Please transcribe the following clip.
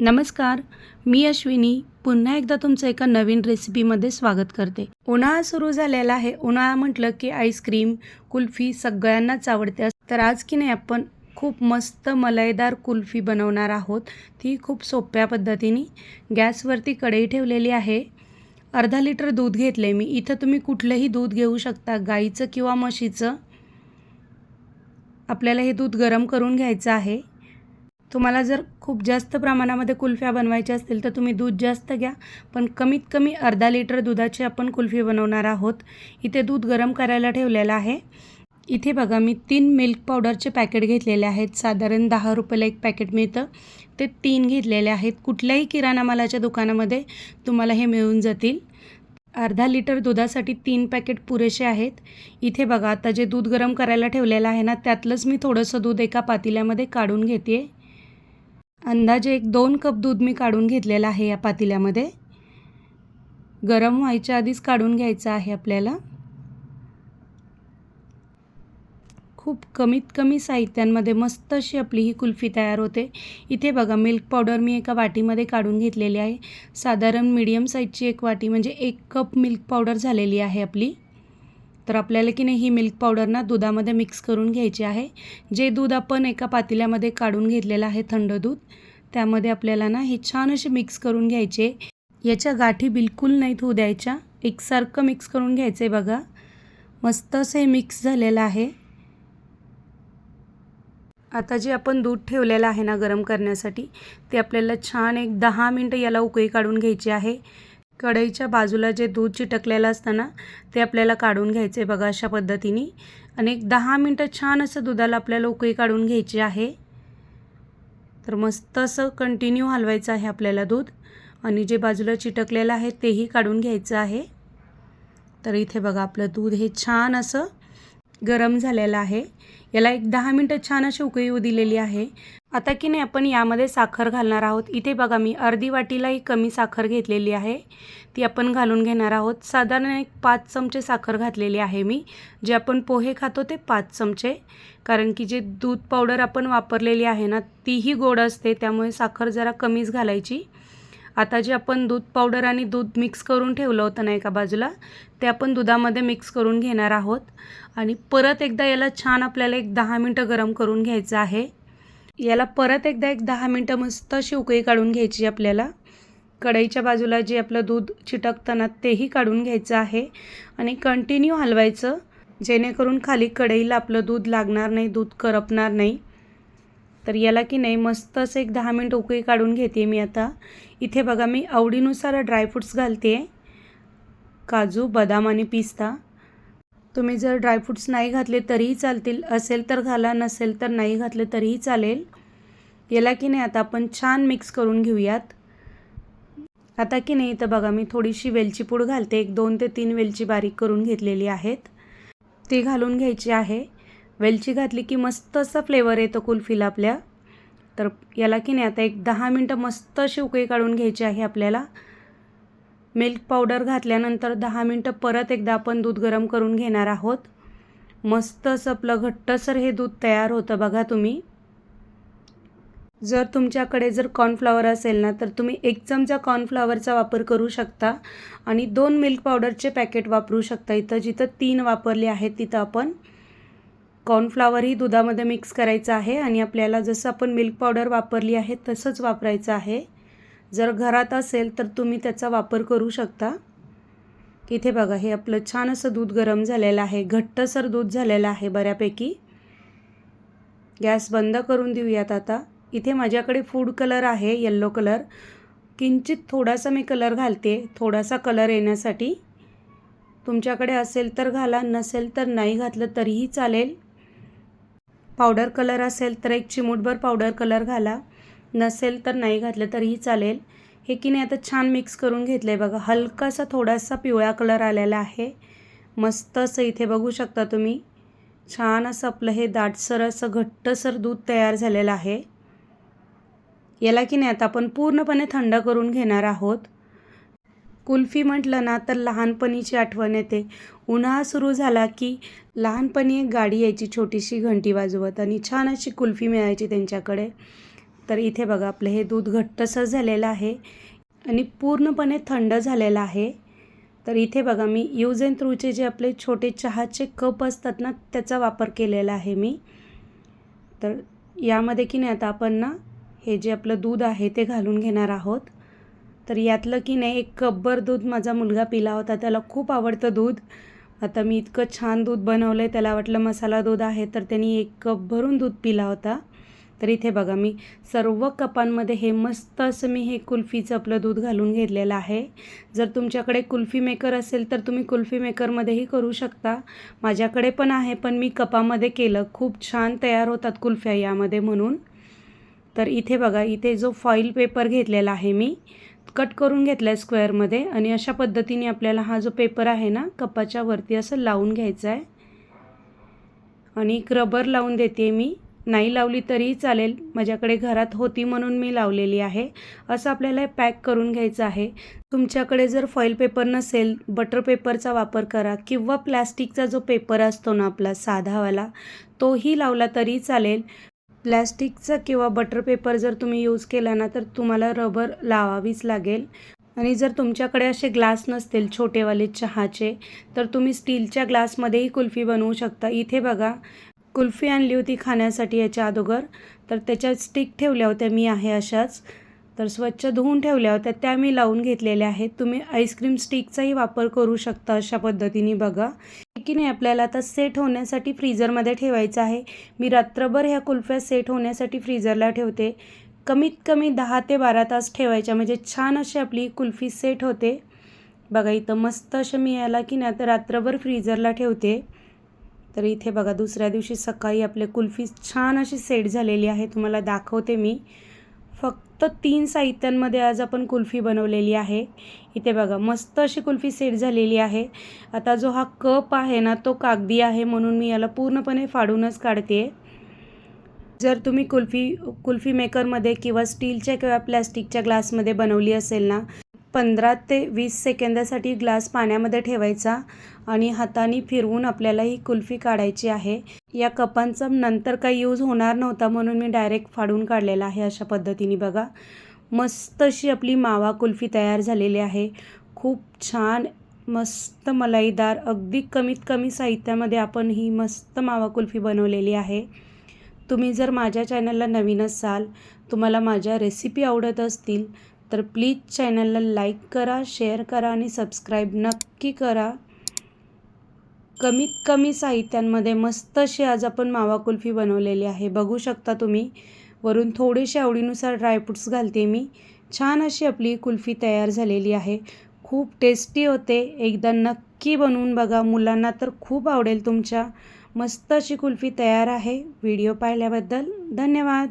नमस्कार मी अश्विनी. पुन्हा एकदा तुमचं एका नवीन रेसिपीमध्ये स्वागत करते. उन्हाळा सुरू झालेला आहे. उन्हाळा म्हटलं की आईस्क्रीम कुल्फी सगळ्यांनाच आवडते. तर आज की नाही आपण खूप मस्त मलईदार कुल्फी बनवणार आहोत. ती खूप सोप्या पद्धतीने. गॅसवरती कढई ठेवलेली आहे. अर्धा लिटर दूध घेतले मी. इथं तुम्ही कुठलंही दूध घेऊ शकता. गाईचं किंवा म्हशीचं. आपल्याला हे दूध गरम करून घ्यायचं आहे. तुम्हाला जर खूप जास्त प्रमाणामध्ये कुल्फ्या बनवायच्या असतील तर तुम्ही दूध जास्त घ्या. पण कमीत कमी अर्धा लिटर दुधाची आपण कुल्फी बनवणार आहोत. इथे दूध गरम करायला ठेवलेलं आहे. इथे बघा मी तीन मिल्क पावडरचे पॅकेट घेतलेले आहेत. साधारण दहा रुपयाला एक पॅकेट मिळतं. ते तीन घेतलेले आहेत. कुठल्याही किराणा मालाच्या दुकानामध्ये तुम्हाला हे मिळून जातील. अर्धा लिटर दुधासाठी तीन पॅकेट पुरेसे आहेत. इथे बघा आता जे दूध गरम करायला ठेवलेलं आहे ना त्यातलंच मी थोडंसं दूध एका पातेल्यामध्ये काढून घेते अंदाजे एक दोन कप दूध मी काढून घेतलेलं आहे या पातेल्यामध्ये. गरम व्हायच्या आधीच काढून घ्यायचं आहे आपल्याला. खूप कमीत कमी साहित्यांमध्ये मस्त अशी आपली ही कुल्फी तयार होते. इथे बघा मिल्क पावडर मी एका वाटीमध्ये काढून घेतलेली आहे. साधारण मीडियम साईजची एक वाटी म्हणजे एक कप मिल्क पावडर झालेली आहे आपली. तर आपल्याला की नाही ही मिल्क पावडर ना दुधामध्ये मिक्स करून घ्यायची आहे. जे दूध आपण एका पातेल्यामध्ये काढून घेतलेलं आहे थंड दूध त्यामध्ये आपल्याला ना हे छान असे मिक्स करून घ्यायचे. याच्या गाठी बिलकुल नाहीत होऊ द्यायच्या. एकसारखं मिक्स करून घ्यायचं आहे बघा. मस्त असं हे मिक्स झालेलं आहे. आता जे आपण दूध ठेवलेलं आहे ना गरम करण्यासाठी ते आपल्याला छान एक दहा मिनटं याला उकळी काढून घ्यायची आहे. कढईच्या बाजूला जे दूध चिटकलेलं असतं ना ते आपल्याला काढून घ्यायचे बघा अशा पद्धतीने. आणि एक दहा मिनटं छान असं दुधाला आपल्याला उकळी काढून घ्यायची आहे. तर मस्त असं कंटिन्यू हलवायचं आहे आपल्याला दूध. आणि जे बाजूला चिटकलेलं आहे तेही काढून घ्यायचं आहे. तर इथे बघा आपलं दूध हे छान असं गरम झालेलं आहे. याला एक दहा मिनटं छान अशी उकळी येऊ दिलेली आहे. आता की नाही आपण यामध्ये साखर घालणार आहोत. इथे बघा मी अर्धी वाटीलाही कमी साखर घेतलेली आहे. ती आपण घालून घेणार आहोत. साधारण एक पाच चमचे साखर घातलेली आहे मी. जे आपण पोहे खातो ते पाच चमचे. कारण की जे दूध पावडर आपण वापरलेली आहे ना तीही गोड असते. त्यामुळे साखर जरा कमीच घालायची. आता जे आपण दूध पावडर आणि दूध मिक्स करून ठेवलं होतं ना एका बाजूला ते आपण दुधामध्ये मिक्स करून घेणार आहोत. आणि परत एकदा याला छान आपल्याला एक दहा मिनटं गरम करून घ्यायचं आहे. याला परत एकदा एक दहा मिनटं मस्त अशी काढून घ्यायची आपल्याला. कढईच्या बाजूला जे आपलं दूध चिटकताना तेही काढून घ्यायचं आहे. आणि कंटिन्यू हलवायचं जेणेकरून खाली कढईला आपलं दूध लागणार नाही दूध करपणार नाही. तर याला की नाही मस्त असं एक दहा मिनिट उकळी काढून घेते मी आता. इथे बघा मी आवडीनुसार ड्रायफ्रूट्स घालते. काजू बदाम आणि पिस्ता. तुम्ही जर ड्रायफ्रूट्स नाही घातले तरीही चालतील. असेल तर घाला नसेल तर नाही घातले तरीही चालेल. याला की नाही आता आपण छान मिक्स करून घेऊयात. आता की नाही तर बघा मी थोडीशी वेलची पूड घालते. एक दोन ते तीन वेलची बारीक करून घेतलेली आहेत. ती घालून घ्यायची आहे. वेलची घातली की मस्त असा फ्लेवर येतो कुल्फीला आपल्या. तर याला की नाही आता एक दहा मिनटं मस्त अशी उकळी काढून घ्यायची आहे आपल्याला. मिल्क पावडर घातल्यानंतर दहा मिनटं परत एकदा आपण दूध गरम करून घेणार आहोत. मस्त असं आपलं घट्टसर हे दूध तयार होतं बघा तुम्ही. जर तुमच्याकडे जर कॉर्नफ्लॉवर असेल ना तर तुम्ही एक चमचा कॉर्नफ्लॉवरचा वापर करू शकता आणि दोन मिल्क पावडरचे पॅकेट वापरू शकता. इथं जिथं तीन वापरले आहेत तिथं आपण कॉर्नफ्लावरही दुधामध्ये मिक्स करायचं आहे आणि आपल्याला जसं आपण मिल्क पावडर वापरली आहे तसंच वापरायचं आहे. जर घरात असेल तर तुम्ही त्याचा वापर करू शकता. इथे बघा हे आपलं छान असं दूध गरम झालेलं आहे. घट्टसर दूध झालेलं आहे बऱ्यापैकी. गॅस बंद करून देऊयात आता. इथे माझ्याकडे फूड कलर आहे येल्लो कलर. किंचित थोडासा मी कलर घालते थोडासा कलर येण्यासाठी. तुमच्याकडे असेल तर घाला नसेल तर नाही घातलं तरीही चालेल. पावडर कलर असेल तर एक चिमूटभर पावडर कलर घाला. नसेल तर नाही घातलं तरीही चालेल. हे की नाही आता छान मिक्स करून घेतलं आहे बघा. हलकासा थोडासा पिवळा कलर आलेला आहे. मस्त असं इथे बघू शकता तुम्ही. छान असं आपलं हे दाटसर असं घट्टसर दूध तयार झालेलं आहे. याला की नाही आता आपण पूर्णपणे थंड करून घेणार आहोत. कुल्फी म्हटलं ना तर लहानपणीची आठवण येते. उन्हाळा सुरू झाला की लहानपणी एक गाडी यायची छोटीशी घंटी वाजवत आणि छान अशी कुल्फी मिळायची त्यांच्याकडे. तर इथे बघा आपलं हे दूध घट्टसर झालेलं आहे आणि पूर्णपणे थंड झालेलं आहे. तर इथे बघा मी यूज अँड थ्रूचे जे आपले छोटे चहाचे कप असतात ना त्याचा वापर केलेला आहे मी. तर यामध्ये की नाही आता आपण ना हे जे आपलं दूध आहे ते घालून घेणार आहोत. तर यातलं की नाही एक कपभर दूध माझा मुलगा पिला होता त्याला खूप आवडतं दूध. आता मी इतकं छान दूध बनवलं आहे त्याला वाटलं मसाला दूध आहे तर त्यांनी एक कप भरून दूध पिला होता. तर इथे बघा मी सर्व कपांमध्ये हे मस्त असं मी हे कुल्फीचं आपलं दूध घालून घेतलेलं आहे. जर तुमच्याकडे कुल्फी मेकर असेल तर तुम्ही कुल्फी मेकरमध्येही करू शकता. माझ्याकडे पण आहे पण मी कपामध्ये केलं. खूप छान तयार होतात कुल्फ्या यामध्ये म्हणून. तर इथे बघा इथे जो फॉईल पेपर घेतलेला आहे मी कट करून घेतला आहे स्क्वेअरमध्ये आणि अशा पद्धतीने आपल्याला हा जो पेपर आहे ना कपाच्या वरती असं लावून घ्यायचा आहे. आणि एक रबर लावून देते मी. नाही लावली तरीही चालेल. माझ्याकडे घरात होती म्हणून मी लावलेली आहे. असं आपल्याला पॅक करून घ्यायचं आहे. तुमच्याकडे जर फॉईल पेपर नसेल बटर पेपरचा वापर करा किंवा प्लॅस्टिकचा जो पेपर असतो ना आपला साधावाला तोही लावला तरी चालेल. प्लॅस्टिकचा किंवा बटर पेपर जर तुम्ही यूज केला ना तर तुम्हाला रबर लावावीच लागेल. आणि जर तुमच्याकडे असे ग्लास नसतील छोटेवाले चहाचे तर तुम्ही स्टीलच्या ग्लासमध्येही कुल्फी बनवू शकता. इथे बघा कुल्फी आणली होती खाण्यासाठी याच्या अगोदर. तर त्याच्यात स्टिक ठेवल्या होत्या मी आहे अशाच. तर स्वच्छ धुवून ठेवल्या होत्या त्या मी लावून घेतलेल्या आहेत. तुम्ही आईस्क्रीम स्टिकचाही वापर करू शकता अशा पद्धतीने बघा. की नाही आपल्याला आता सेट होण्यासाठी फ्रीजरमध्ये ठेवायचं आहे. मी रात्रभर ह्या कुल्फ्या सेट होण्यासाठी फ्रीजरला ठेवते. कमीत कमी दहा ते बारा तास ठेवायच्या म्हणजे छान अशी आपली कुल्फी सेट होते. बघा इथं मस्त अशा मी याला की नाही आता रात्रभर फ्रीजरला ठेवते. तर इथे बघा दुसऱ्या दिवशी सकाळी आपले कुल्फी छान अशी सेट झालेली आहे. तुम्हाला दाखवते मी. फक्त तीन साहित्यांमध्ये आज आपण कुल्फी बनवलेली आहे. इथे बघा मस्त अशी कुल्फी सेट झालेली आहे. आता जो हा कप आहे ना तो कागदी आहे म्हणून मी याला पूर्णपणे फाडूनच काढते जर तुम्ही कुल्फी कुल्फी मेकरमध्ये किंवा स्टीलच्या किंवा प्लॅस्टिकच्या ग्लासमध्ये बनवली असेल ना पंधरा ते वीस सेकंदासाठी ग्लास पाण्यामध्ये ठेवायचा आणि हाताने फिरवून आपल्याला ही कुल्फी काढायची आहे. या कपांचा नंतर काही यूज होणार नव्हता म्हणून मी डायरेक्ट फाडून काढलेला आहे अशा पद्धतीने बघा. मस्त अशी आपली मावा कुल्फी तयार झालेली आहे. खूप छान मस्त मलाईदार अगदी कमीत कमी साहित्यामध्ये आपण ही मस्त मावा कुल्फी बनवलेली आहे. तुम्ही जर माझ्या चॅनलला नवीन असाल तुम्हाला माझ्या रेसिपी आवडत असतील तर प्लीज चॅनलला लाईक करा शेअर करा आणि सबस्क्राईब नक्की करा. कमीत कमी साहित्यांमध्ये मस्त अशी आज आपण मावा कुल्फी बनवलेली आहे. बघू शकता तुम्ही वरून थोडेसे आवडीनुसार ड्रायफ्रूट्स घालते मी. छान अशी आपली कुल्फी तयार झालेली आहे. खूप टेस्टी होते. एकदा नक्की बनवून बघा. मुलांना तर खूप आवडेल तुमच्या. मस्त अशी कुल्फी तयार आहे. व्हिडिओ पाहिल्याबद्दल धन्यवाद.